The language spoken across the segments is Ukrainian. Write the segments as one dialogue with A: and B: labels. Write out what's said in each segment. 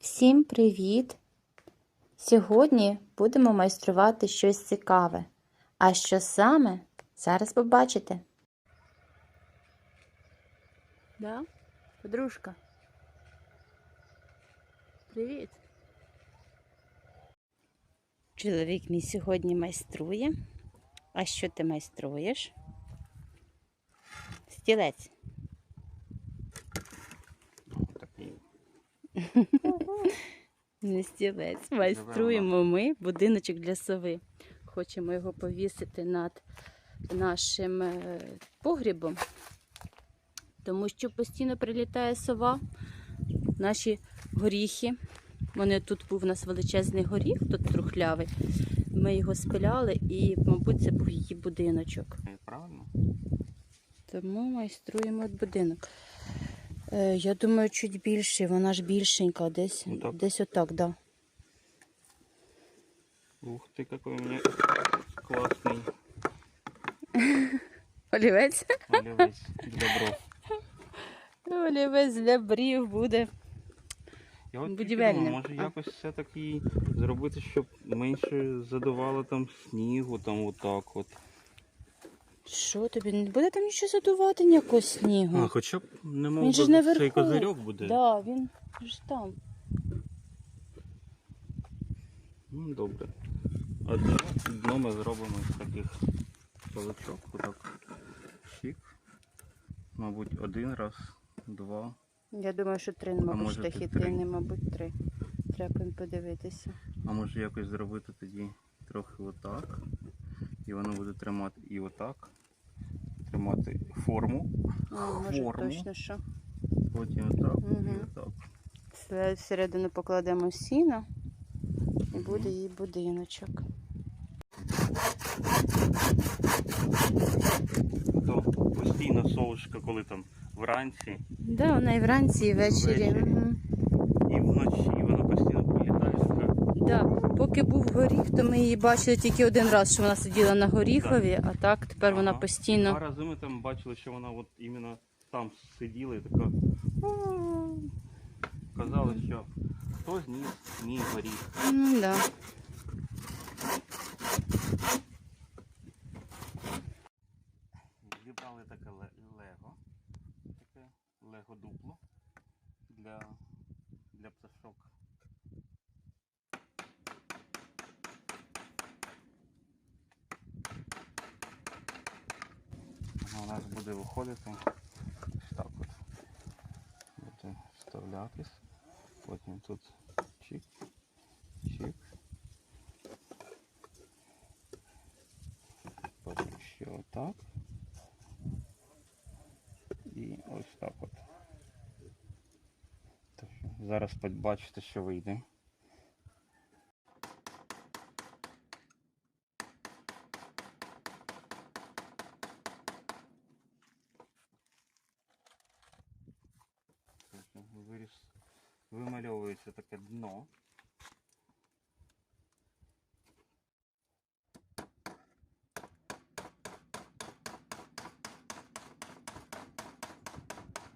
A: Всім привіт! Сьогодні будемо майструвати щось цікаве. А що саме? Зараз побачите. Да? Подружка. Привіт. Чоловік мій сьогодні майструє. А що ти майструєш? Стілець. Не стілець. Майструємо ми будиночок для сови. Хочемо його повісити над нашим е, погрібом, тому що постійно прилітає сова, наші горіхи. Вони тут був у нас величезний горіх, тут трухлявий. Ми його спиляли і, мабуть, це був її будиночок.
B: Правильно?
A: Тому майструємо будинок. Е, я думаю, чуть більше, вона ж більшенька, десь,
B: Отак?
A: десь отак, да.
B: Ух ты, какой у меня классный
A: Олівець.
B: олівець для бров.
A: Олівець для брів буде.
B: Я от
A: Будівельне.
B: думаю, може якось все-таки зробити, щоб менше задавало там снігу, там отак от.
A: Що тобі? Не буде там нічого задувати ніякого снігу.
B: А, хоча б не
A: він
B: мов
A: же наверху.
B: цей козирьок буде.
A: Да, він ж там.
B: Ну, добре. А дно, дно ми зробимо з таких паличок. Отак. Шик. Мабуть, один раз, два.
A: Я думаю, що три, мабуть,
B: може,
A: шляхи
B: три?
A: не, мабуть, три. Треба подивитися.
B: А може якось зробити тоді трохи отак. І воно буде тримати і отак. Тримати форму.
A: Ну,
B: Форму.
A: точно що.
B: Потім отак і отак.
A: Всередину покладемо сіно і буде її будиночок.
B: То постійно совушка, коли там вранці
A: Да, вона і вранці, і ввечері.
B: Ввечері. І вночі вона постійно прилітає. така.
A: Да. Поки був горіх, то ми її бачили тільки один раз, що вона сиділа на горіхові, а так тепер вона
B: Ага.
A: постійно.
B: Два рази ми там бачили, що вона от іменно там сиділа і така. Казали, що хто зніс мій горіх.
A: Ну, да.
B: Зібрали таке ле- лего, таке лего дупло для, для пташок. У нас буде виходити ось так от. Буде вставлятись. Потім тут чик, чик. Потім ще отак. І ось так от. Зараз побачите, що вийде. Так що Виріс, вимальовується таке дно.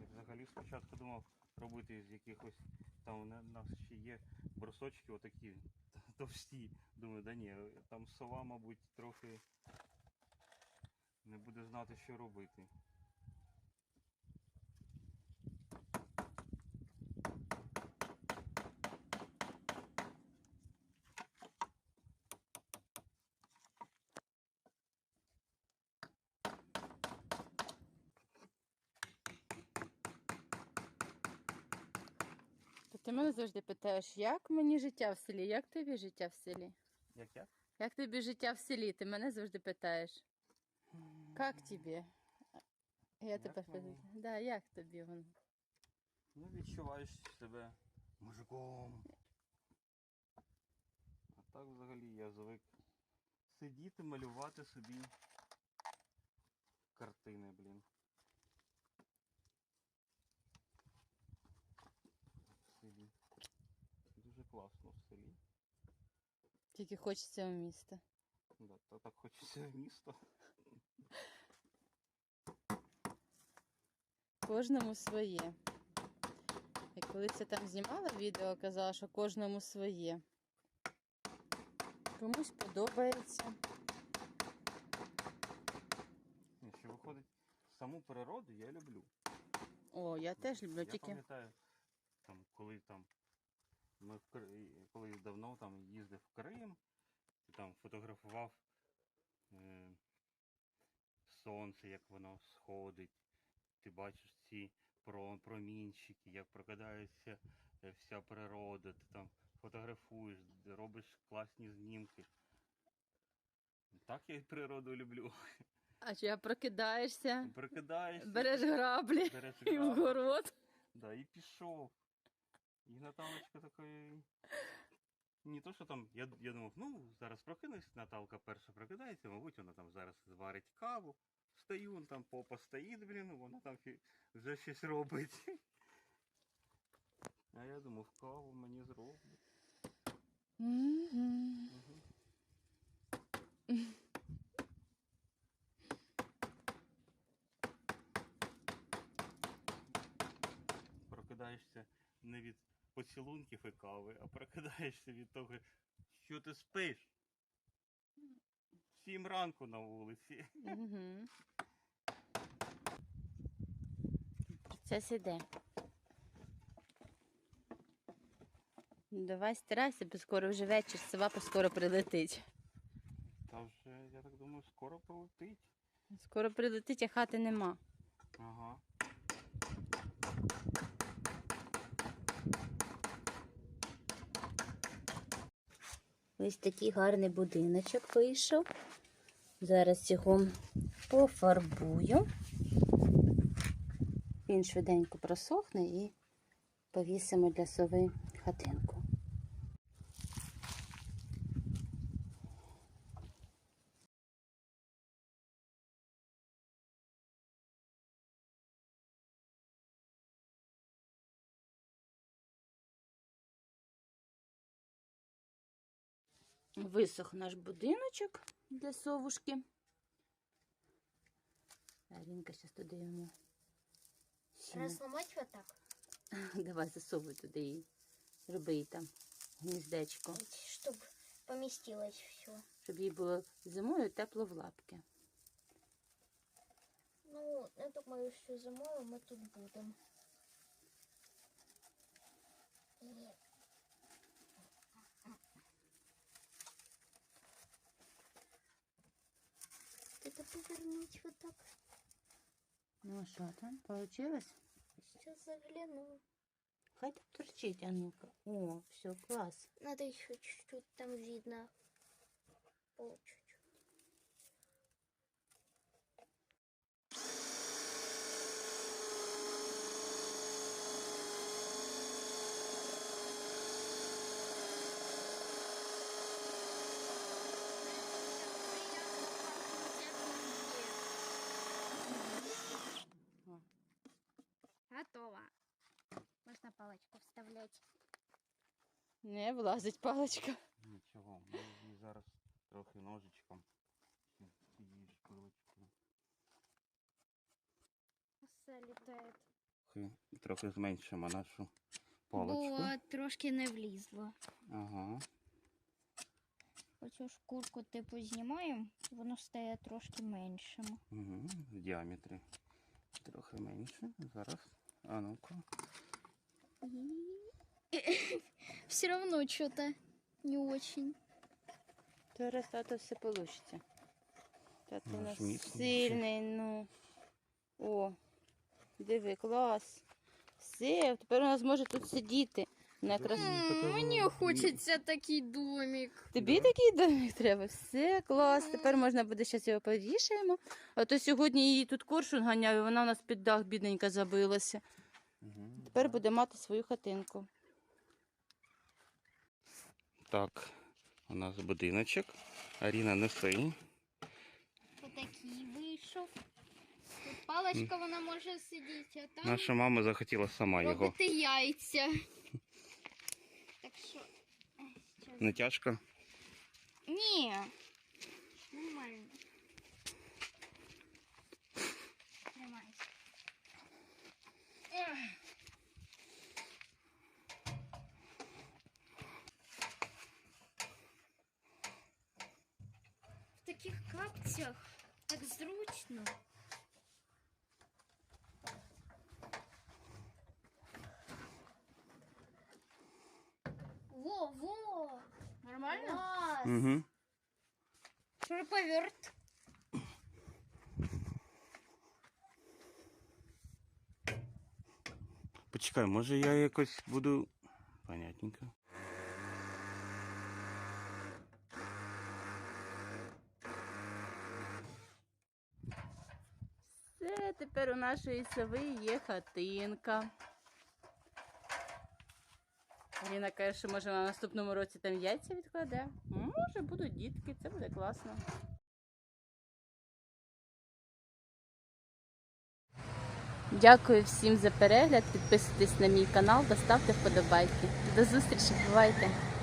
B: Я взагалі спочатку думав робити з якихось там у нас ще є брусочки отакі товсті. Думаю, да ні, там сова, мабуть, трохи не буде знати, що робити.
A: Ти мене завжди питаєш, як мені життя в селі? Як тобі життя в селі?
B: Як як?
A: Як тобі життя в селі? Ти мене завжди питаєш. Як тобі? Я
B: Як
A: тебе
B: мені?
A: питаю. Да, як тобі воно?
B: Ну, відчуваєш себе мужиком. А так взагалі я звик сидіти, малювати собі картини, блін. В селі. Дуже класно в селі.
A: Тільки хочеться в місто.
B: Да, та так хочеться в місто.
A: Кожному своє. Як Коли це там знімала відео, казала, що кожному своє. Комусь подобається.
B: Ні, Що виходить, саму природу я люблю.
A: О, я теж люблю
B: Я
A: тільки.
B: пам'ятаю, там, коли там ми в Кри- коли давно там їздив в Крим, там фотографував е, сонце, як воно сходить. Ти бачиш ці промінчики, як прокидається е, вся природа, ти там фотографуєш, робиш класні знімки. Так я природу люблю.
A: А чи я прокидаєшся,
B: Прикидаєшся,
A: береш граблі
B: береш
A: і в город.
B: Да, і пішов. І Наталочка такої. Не то, що там, я, я думав, ну, зараз прокинусь, Наталка перша прокидається, мабуть, вона там зараз зварить каву. Встаю, он там попа стоїть, блін, вона там вже щось робить. А я думав, каву мені зроблять. Угу. Прокидаєшся не від поцілунків і кави, а прокидаєшся від того, що ти спиш. Сім ранку на вулиці.
A: Мгм. Процес іде. Давай старайся, бо скоро вже вечір, сова скоро прилетить.
B: Та вже, я так думаю, скоро полетить.
A: Скоро прилетить, а хати нема.
B: Ага.
A: Ось такий гарний будиночок вийшов. Зараз його пофарбую. Він швиденько просохне і повісимо для сови хатинку. Висох наш будиночок для совушки. Арінка зараз туди йому.
C: Разломать вот
A: Давай засовуй туди її. Роби їй там гніздечко,
C: чтобы поместилось все.
A: щоб їй було зимою тепло в лапки.
C: Ну, я думаю, що зимою ми тут будемо. Это повернуть вот так.
A: Ну а що там? Получилось?
C: Сейчас загляну.
A: Хай там торчить, а ну-ка. О, все, клас.
C: Надо еще чуть-чуть там видно. По
A: Не влазить паличка.
B: Нічого, ми зараз трохи ножичком. Цією шпилочкою.
C: Все літає.
B: Трохи, трохи зменшимо нашу паличку.
C: Бо трошки не влізло.
B: Ага.
C: Оцю шкурку типу знімаємо, воно стає трошки меншим.
B: Угу. В діаметрі трохи менше. Зараз. А ну-ка.
C: Все равно что-то не очень.
A: Зараз тато все получиться. Та ти
B: Ну,
A: у нас сильний, ну. О, диви, клас. Все, тепер у нас може тут сидіти. На.
C: Мені хочеться такий домик.
A: Тобі такий домик треба? Все, клас. Тепер можна буде зараз його повішаємо. А то сьогодні її тут коршун ганяв, і вона у нас під дах бідненька забилася. Тепер буде мати свою хатинку.
B: Так, у нас будиночок. Аріна неси.
C: Отакий вийшов. Тут паличка вона може сидіти, а там
B: Наша мама захотіла сама його.
C: робити яйця. Так що. щас.
B: Не тяжко?
C: Ні. Нормально. Тримайся. Ех. Таких капцях так зручно. Во, во! Нормально? Класс!
B: Угу.
C: Шуруповерт.
B: Почекай, може я якось буду. Понятненько.
A: Тепер у нашої сови є хатинка. Аліна каже, що може на наступному році там яйця відкладе. Може, будуть дітки, це буде класно. Дякую всім за перегляд. Підписуйтесь на мій канал та ставте вподобайки. До зустрічі, бувайте!